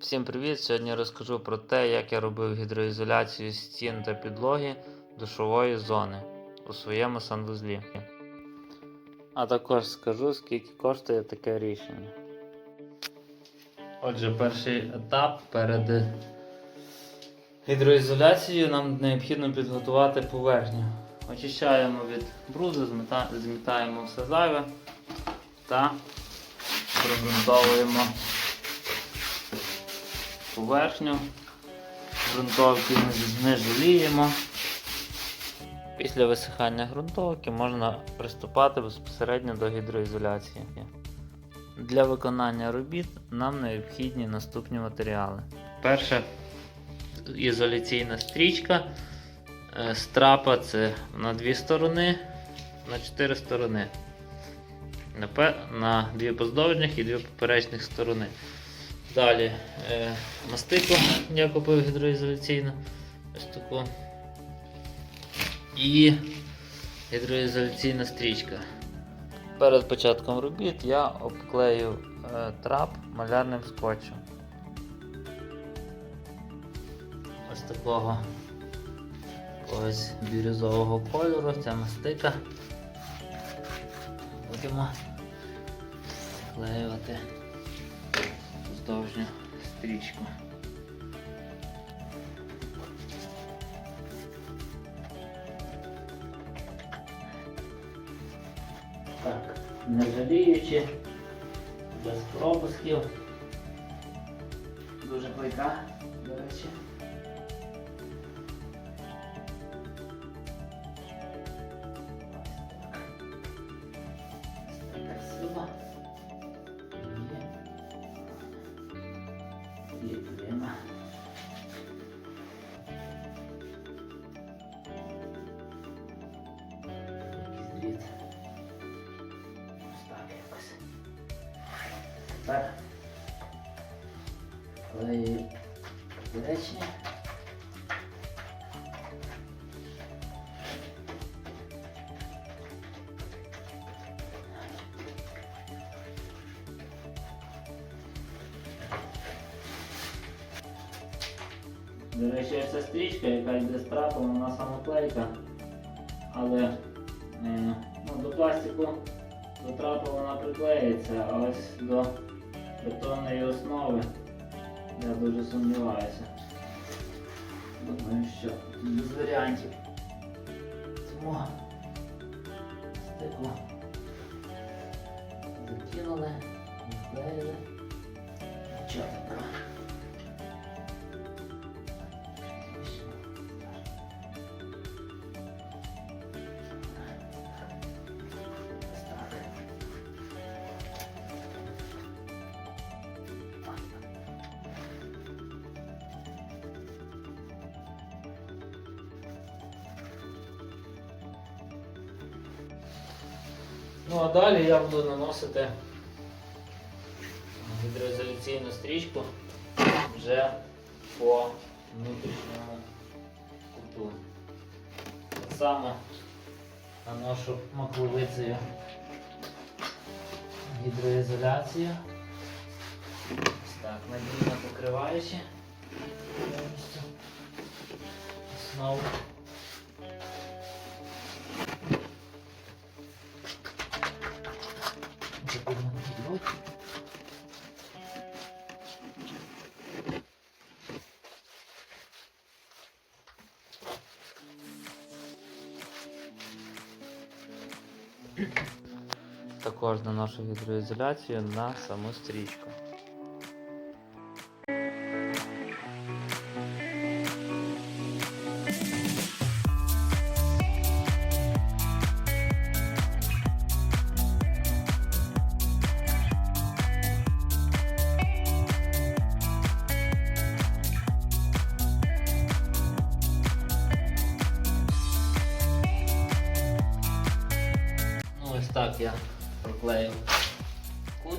Всім привіт! Сьогодні розкажу про те, як я робив гідроізоляцію стін та підлоги душової зони у своєму санвузлі. А також скажу, скільки коштує таке рішення. Отже, перший етап перед гідроізоляцією нам необхідно підготувати поверхню. Очищаємо від бруду, змітаємо все зайве та прогрунтовуємо поверхню. Ґрунтовки не- жаліємо. Після висихання ґрунтовки можна приступати безпосередньо до гідроізоляції. Для виконання робіт нам необхідні наступні матеріали. Перше ізоляційна стрічка. Е, Страпа це на дві сторони, на чотири сторони. На, на дві поздовжніх і дві поперечних сторони. Далі е, мастику я купив гідроізоляційну. Ось таку. І гідроізоляційна стрічка. Перед початком робіт я обклею е, трап малярним скотчем. Ось такого ось бірюзового кольору, це мастика. Будемо склеювати вздовжню стрічку. Так, не жаліючи, без пропусків. Дуже клейка, до речі. Тепер клею поперечні. До речі, ця стрічка, яка йде з трапом, вона самоклейка. Але е, ну, до пластику до трапу вона приклеїться, а ось до бетонної основи я дуже сумніваюся. Думаю, що без варіантів. Тому стекло закинули, наклеїли. Нічого Ну а далі я буду наносити гідроізоляційну стрічку вже по внутрішньому куту. Так само наношу макловицею гідроізоляцію. Так, надійно покриваючи повністю основу. Також наношу гідроізоляцію на саму стрічку. Так я проклеїв кут.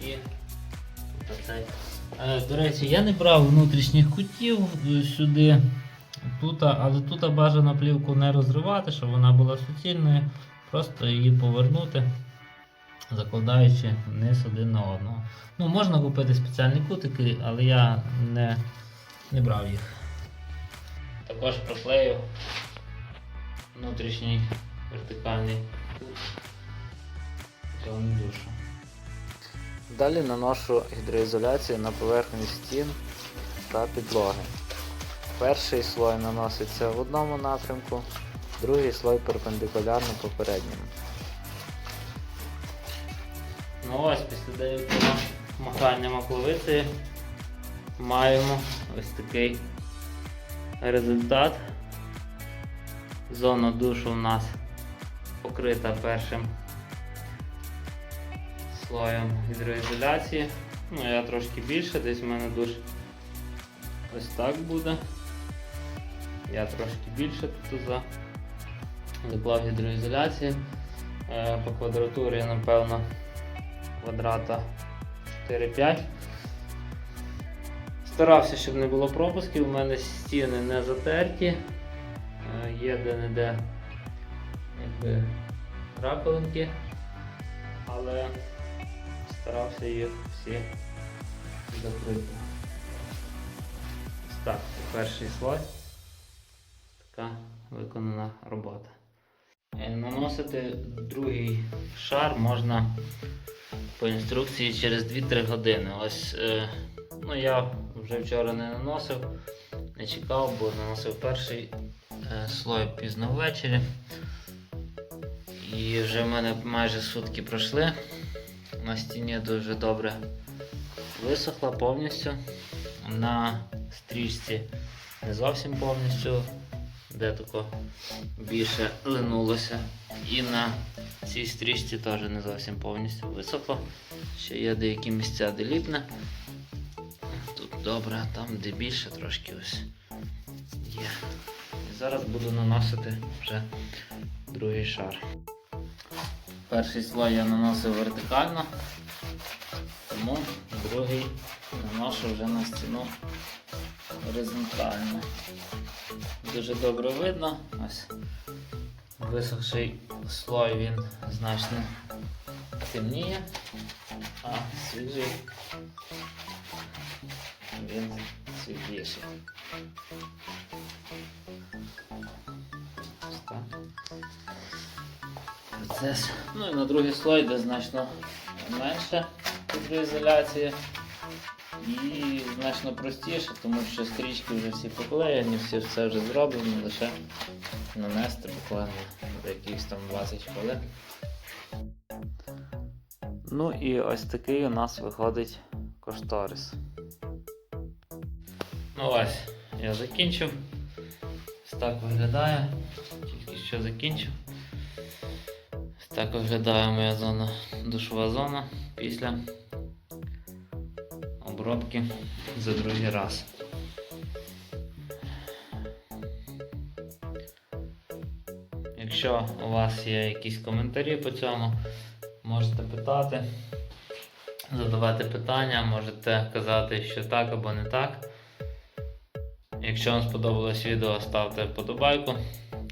І оцей. До речі, я не брав внутрішніх кутів е, сюди, тут, але тут бажано плівку не розривати, щоб вона була суцільною, просто її повернути закладаючи вниз один на одного. Ну, можна купити спеціальні кутики, але я не, не брав їх. Також проклею внутрішній вертикальний цього душу. Далі наношу гідроізоляцію на поверхню стін та підлоги. Перший слой наноситься в одному напрямку, другий слой перпендикулярно попередньому. Ну ось після деякого махання макловицею маємо ось такий результат. Зона душу у нас покрита першим слоєм гідроізоляції. Ну, я трошки більше, десь в мене душ ось так буде. Я трошки більше тут за заклав гідроізоляції. Е, По квадратурі, напевно, квадрата 4-5. Старався, щоб не було пропусків, у мене стіни не затерті. Є де-не-де якби крапинки, але старався їх всі закрити. Так, перший слой. Така виконана робота. Е, Наносити другий шар можна по інструкції через 2-3 години. Ось е, ну я вже вчора не наносив, не чекав, бо наносив перший слой пізно ввечері. І вже в мене майже сутки пройшли. На стіні дуже добре висохла повністю. На стрічці не зовсім повністю, де тако більше линулося. І на цій стрічці теж не зовсім повністю висохло. Ще є деякі місця, де ліпне. Тут добре, там де більше трошки ось є. Зараз буду наносити вже другий шар. Перший слой я наносив вертикально, тому другий наношу вже на стіну горизонтально. Дуже добре видно. Ось висохший слой він значно темніє, а свіжий він світліший. Процес. Ну і на другий слой йде значно менше гідроізоляції. І значно простіше, тому що стрічки вже всі поклеєні, всі все вже зроблено, лише нанести буквально за якихось там 20 хвилин. Ну і ось такий у нас виходить кошторис. Ну ось, я закінчив. Ось так виглядає. Тільки що закінчив. Так виглядає моя зона, душова зона після обробки за другий раз. Якщо у вас є якісь коментарі по цьому, можете питати, задавати питання, можете казати, що так або не так. Якщо вам сподобалось відео, ставте вподобайку,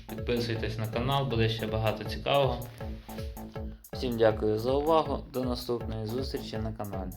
підписуйтесь на канал, буде ще багато цікавого. Всім дякую за увагу. До наступної зустрічі на каналі.